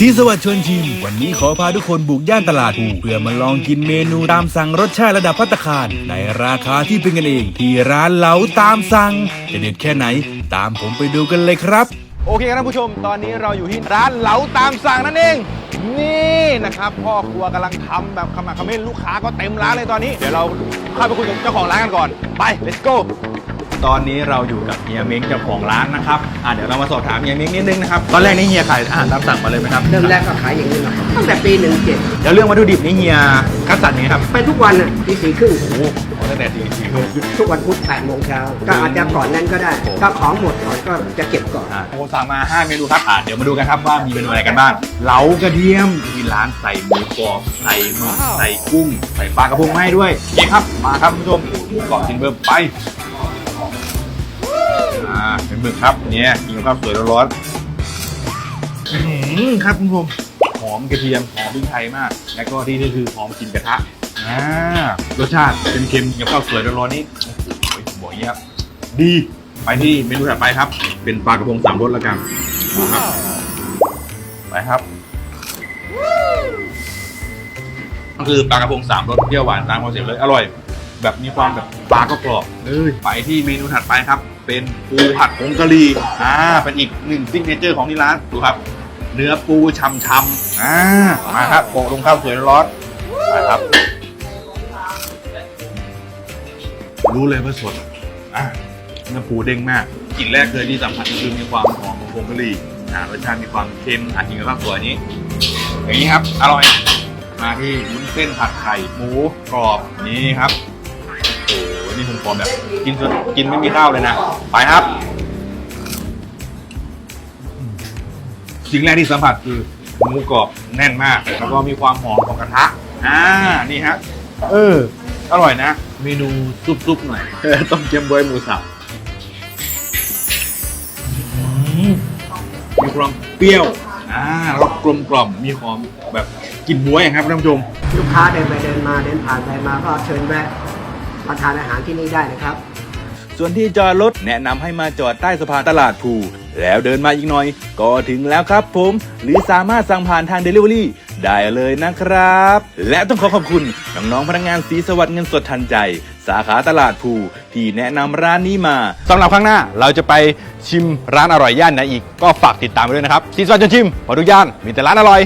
สีสวัสดิ์ชวนชิม วันนี้ขอพาทุกคนบุกย่านตลาดภูเพื่อมาลองกินเมนูตามสั่งรสชาติระดับพัตตาคาร ในราคาที่เป็นกันเอง ที่ร้านเหลาตามสั่ง จะเด็ดแค่ไหน ตามผมไปดูกันเลยครับ โอเคครับท่านผู้ชม ตอนนี้เราอยู่ที่ร้านเหลาตามสั่งนั่นเอง นี่นะครับพ่อครัวกำลังทำแบบขมักเขม้นลูกค้าก็เต็มร้านเลยตอนนี้ เดี๋ยวเราเข้าไปคุยกับเจ้าของร้านกันก่อน ไป let's go ตอนนี้เราอยู่กับเฮียเม้งเจ้าของร้านนะครับอะเดี๋ยวเรามาสอบถามเฮียเม้งนิดนึงนะครับตอนแรกนี่เฮียขายอาหารตามสั่งมาเลยไหมครับเริ่มแรกก็ขายอย่างนี้มาตั้งแต่ปีหนึ่งเจ็ดแล้วเรื่องวัตถุดิบนี่เฮียคัดสรรยังไงครับไปทุกวันน่ะตีสี่ครึ่งโอ้โหตั้งแต่ตีสี่ทุกวันพุธแปดโมงเช้าก็อาจจะก่อนนั้นก็ได้ถ้าของหมดก่อนก็จะเก็บก่อนอะโอ้สั่งมา5เมนูครับอะเดี๋ยวมาดูกันครับว่ามีเมนูอะไรกันบ้างเหลากระเทียมที่ร้านใส่หมูกรอบใส่หมึกใส่กุ้งใส่ปลากระพงมาให้ด้วยเจ๊ครับมาครับคุณผู้ชมหมูกรอบกินเบิ่มไป อ่าเป็นหมึกครับเนี่ยกินกับข้าวสวยร้อนๆอื้อหือครับคุณผู้ชมหอมกระเทียมหอมพริกไทยมาก แล้วก็ที่นี่คือหอมกลินกระทะอ่ารสชาติเค็มๆกับข้าวสวยร้อนๆนี่โอ้โหบอกอย่างนี้ครับดีไปที่เมนูถัดไปครับ เป็นปลากระพงสามรสแล้วกันนะครับไปครับก็คือปลากระพงสามรสเปรี้ยวหวานตามคอนเซ็ปต์เลยอร่อย แบบมีความแบบ ปลาก็กรอบเลยไปที่เมนูถัดไปครับ เป็นปูผัดผงกะหรี่อ่าเป็นอีกหนึ่งซิกเนเจอร์ของที่ร้านดูครับ เนื้อปูช่ำๆอ่ามาครับโปะลงข้าวสวยร้อนๆไปครับ รู้เลยว่าสดอะเนื้อปูเด้งมากกลิ่นแรกเลยที่สัมผัสก็คือมีความหอมของผงกะหรี่อ่ารสชาติมีความเค็มอาจกินกับข้าวสวยนี้ อย่างนี้ครับ อร่อย มาที่วุ้นเส้นผัดไข่หมูกรอบนี่ครับโอ้โห นี่ผมขอแบบกินสดกินไม่มีข้าวเลยนะ ไปครับ สิ่งแรกที่สัมผัสคือหมูกรอบแน่นมาก แล้วก็มีความหอมของกระทะ อ่า นี่ฮะ เออ อร่อยนะ เมนูซุปๆหน่อยต้มเค็มบวยหมูสับอืมมีความเปรี้ยว อ่ารสกลมกล่อม มีความแบบกลิ่นบวยครับท่านผู้ชม ลูกค้าเดินไปเดินมาเดินผ่านไปมาก็เชิญแวะ มาทานอาหารที่นี่ได้นะครับ ส่วนที่จอดรถแนะนำให้มาจอดใต้สะพานตลาดภูแล้วเดินมาอีกหน่อย ก็ถึงแล้วครับผม หรือสามารถสั่งผ่านทาง Delivery ได้เลยนะครับ และต้องขอขอบคุณ น้องๆพนักงานสีสวัสดิ์เงินสดทันใจ สาขาตลาดภูที่แนะนำร้านนี้มาสำหรับครั้งหน้าเราจะไปชิมร้านอร่อยย่านไหนอีกก็ฝากติดตามไปด้วยนะครับซีซันจะชิมเพอทุกย่านมีแต่ร้านอร่อย